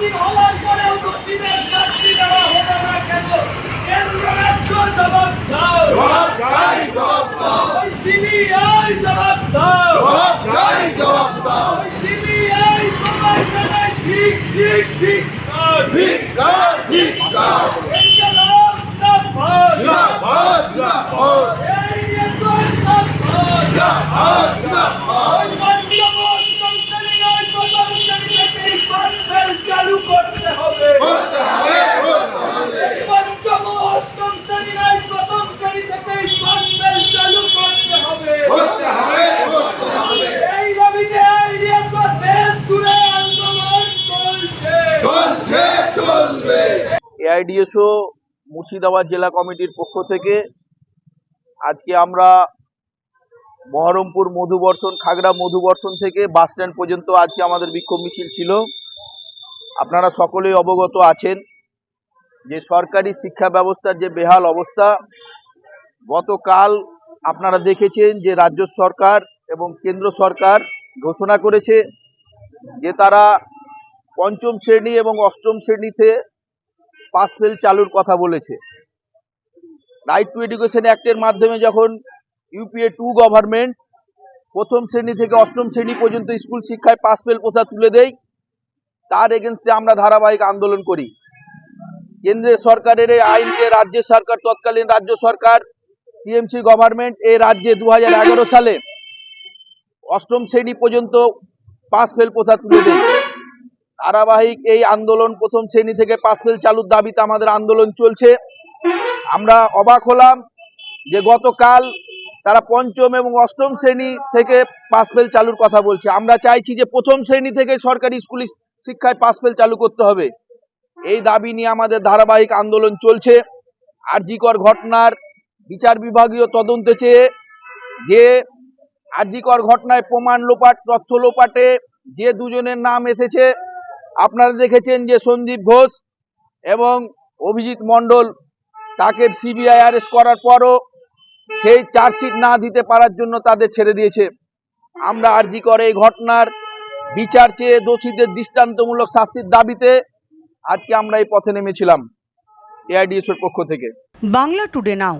দিন হওয়ার পরেও দোষীদের শাস্তি দেওয়া হলো না কেন? কেন্দ্র রাজ্য জবাব দাও। জবাব চাই জবাব দাও। ওই সিবিআই জবাব দাও। জবাব চাই জবাব দাও। ওই সিবিআই তোমার জায়গায় ঠিক ঠিক ঠিক ধিক্কার ধিক্কার ইনকলাব জিন্দাবাদ। জিন্দাবাদ জিন্দাবাদ। জিন্দাবাদ জিন্দাবাদ। এআইডিএসও মুর্শিদাবাদ জেলা কমিটির পক্ষ থেকে আজকে আমরা বহরমপুর মধুবর্ষণ খাগড়া মধুবর্ষণ থেকে বাস স্ট্যান্ড পর্যন্ত আজকে আমাদের বিক্ষোভ মিছিল ছিল। আপনারা সকলেই অবগত আছেন যে সরকারি শিক্ষা ব্যবস্থার যে বেহাল অবস্থা, গতকাল আপনারা দেখেছেন যে রাজ্য সরকার এবং কেন্দ্র সরকার ঘোষণা করেছে যে তারা পঞ্চম শ্রেণি এবং অষ্টম শ্রেণীতে পাস ফেল চালুর কথা বলেছে। রাইট টু এডুকেশন অ্যাক্টের মাধ্যমে যখন ইউপিএ টু গভর্নমেন্ট প্রথম শ্রেণি থেকে অষ্টম শ্রেণি পর্যন্ত স্কুল শিক্ষায় পাস ফেল প্রথা তুলে দেয়, তার এগেনস্টে আমরা ধারাবাহিক আন্দোলন করি। কেন্দ্রের সরকারের এই আইনকে রাজ্য সরকার, তৎকালীন রাজ্য সরকার টিএমসি গভর্নমেন্ট এই রাজ্যে দু হাজার এগারো সালে অষ্টম শ্রেণি পর্যন্ত পাস ফেল প্রথা তুলে দেয়। ধারাবাহিক এই আন্দোলন প্রথম শ্রেণি থেকে পাস ফেল চালুর দাবিতে আমাদের আন্দোলন চলছে। আমরা অবাক হলাম যে গতকাল তারা পঞ্চম এবং অষ্টম শ্রেণি থেকে পাস ফেল চালুর কথা বলছে। আমরা চাইছি যে প্রথম শ্রেণি থেকে সরকারি স্কুল শিক্ষায় পাস ফেল চালু করতে হবে। এই দাবি নিয়ে আমাদের ধারাবাহিক আন্দোলন চলছে। আরজিকর ঘটনার বিচার বিভাগীয় তদন্তে চেয়ে যে আরজিকর ঘটনায় প্রমাণ লোপাট, তথ্য লোপাটে যে দুজনের নাম এসেছে আপনারা দেখেছেন যে সন্দীপ ঘোষ এবং অভিজিৎ মণ্ডল তাকে সিবিআই অ্যারেস্ট করার পরও সেই চার্জশিট না দিতে পারার জন্য তাদের ছেড়ে দিয়েছে। আমরা আর্জি করে এই ঘটনার বিচার চেয়ে দোষীদের দৃষ্টান্তমূলক শাস্তির দাবিতে আজকে আমরা এই পথে নেমেছিলাম। এআইডিএস এর পক্ষ থেকে। বাংলা টুডে নাও